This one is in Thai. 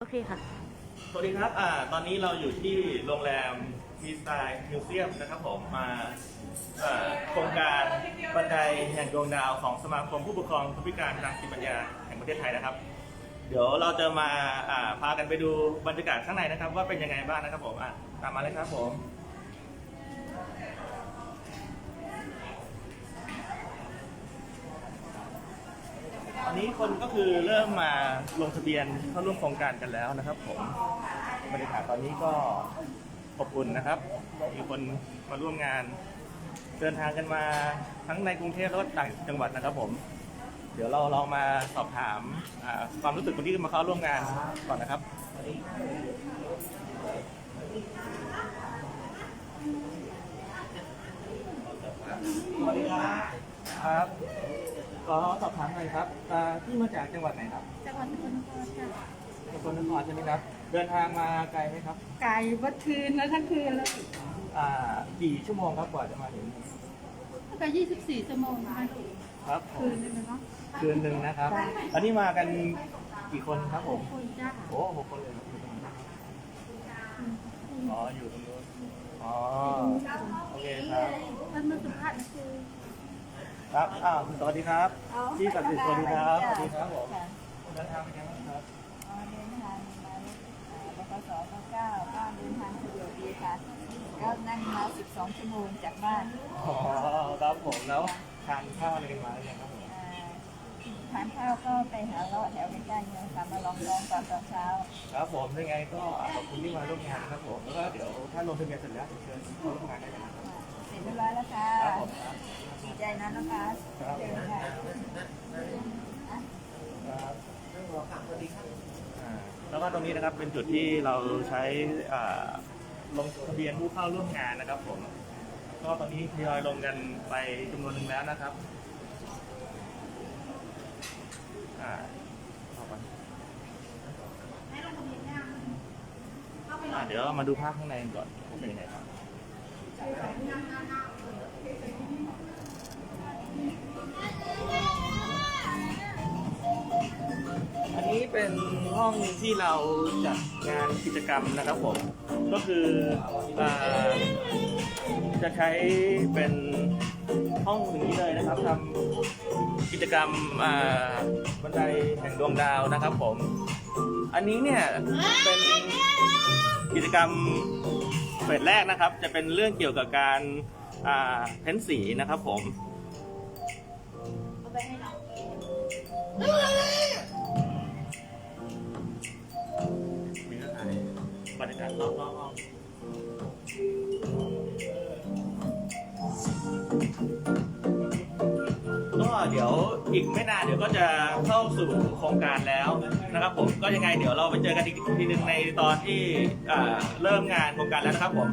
โอเคค่ะ สวัสดีครับอ่าตอนนี้เราอยู่ที่โรงแรมมีสไตล์มิวเซียมนะครับผม มาอ่าโครงการบันไดแห่งดวงดาวของสมาคมผู้ปกครองผู้พิการทางสติปัญญาแห่งประเทศไทยนะครับ เดี๋ยวเราจะมาอ่าพากันไปดูบรรยากาศข้างในนะครับ ว่าเป็นยังไงบ้างนะครับผมอะตามมาเลยครับผม นี้คนก็คือเริ่มมาลงทะเบียนเข้าร่วมโครงการกันแล้วนะครับผมบรรยากาศตอนนี้ก็อบอุ่นนะครับ มีคนมาร่วมงาน เดินทางกันมาทั้งในกรุงเทพแล้วก็ต่างจังหวัดนะครับผม เดี๋ยวเราลองมาสอบถามอ่าความรู้สึกคนที่มาเข้าร่วมงานก่อนนะครับ สวัสดีครับ ครับ ขอสอบถามหน่อยครับอ่าที่มาจากจังหวัดไหนครับจังหวัดสกลนครค่ะสกลนครใช่ไหมครับ เดินทางมาไกลไหมครับ ไก่วัดคืนแล้วทั้งคืนเลยอ่ากี่ชั่วโมงครับกว่าจะมาถึงตั้งแต่24ชั่วโมงนะคะครับผคืมนนึงนะเนาะคืนหนึ่งนะครับอันนี้มากันกี่คนครับผมคนจ้าโอ้หกคนเลยเหรออ๋ออยู่ตรงนู้นอ๋อโอเคครับ มันมาสัมภาษณ์นะคือ ครับอ้าวสวัสดีครับพี่สัตย์สวัสดีครับสวัสดีครับผมเดินทางเป็นยังไงบ้างครับอ๋อเดินทางมาบกสเก้าบ้านเดินทางสะดวกดีค่ะก็นั่งมา12ชั่วโมงจากบ้านอ๋อครับผมแล้วทานข้าวอะไรกันมาหรือยังครับผมอ่าทานข้าวก็ไปหาเลาะแถวใกล้ๆเนี่ยค่ะมาลองลองตอนตอนเช้า ครับผมยังไงก็ขอบคุณที่มาร่วมงานนะครับผมแล้วก็เดี๋ยวถ้าลงทะเบียนเสร็จแล้วเชิญเข้าร่วมงานได้เลยนะครับเสร็จเรียบร้อยแล้วค่ะ ครับผมครับดีใจนะน้องคะครับเชิญค่ะครับอ่าแล้วก็ตรงนี้นะครับเป็นจุดที่เราใช้อ่าลงทะเบียนผู้เข้าร่วมงานนะครับผม ก็ตอนนี้ทยอยลงกันไปจำนวนหนึ่งแล้วนะครับอ่าเข้าไปอ่าเดี๋ยวเรามาดูภาพข้างในก่อนว่าเป็นยังไงครับอันนี้ เป็นห้องที่เราจัดงานกิจกรรมนะครับผม ก็คืออ่าจะใช้เป็นห้องอย่างนี้เลยนะครับทำกิจกรรมอ่าบันไดแห่งดวงดาวนะครับผม อันนี้เนี่ยเป็นกิจกรรมเฟสแรกนะครับ จะเป็นเรื่องเกี่ยวกับการอ่าเพ้นสีนะครับผมมี บรรยากาศรอบๆห้องก็เดี๋ยวอีกไม่นานเดี๋ยวก็จะเข้าสู่โครงการแล้วนะครับผมก็ยังไงเดี๋ยวเราไปเจอกันอีกทีหนึ่งในตอนที่เริ่มงานโครงการแล้วนะครับผม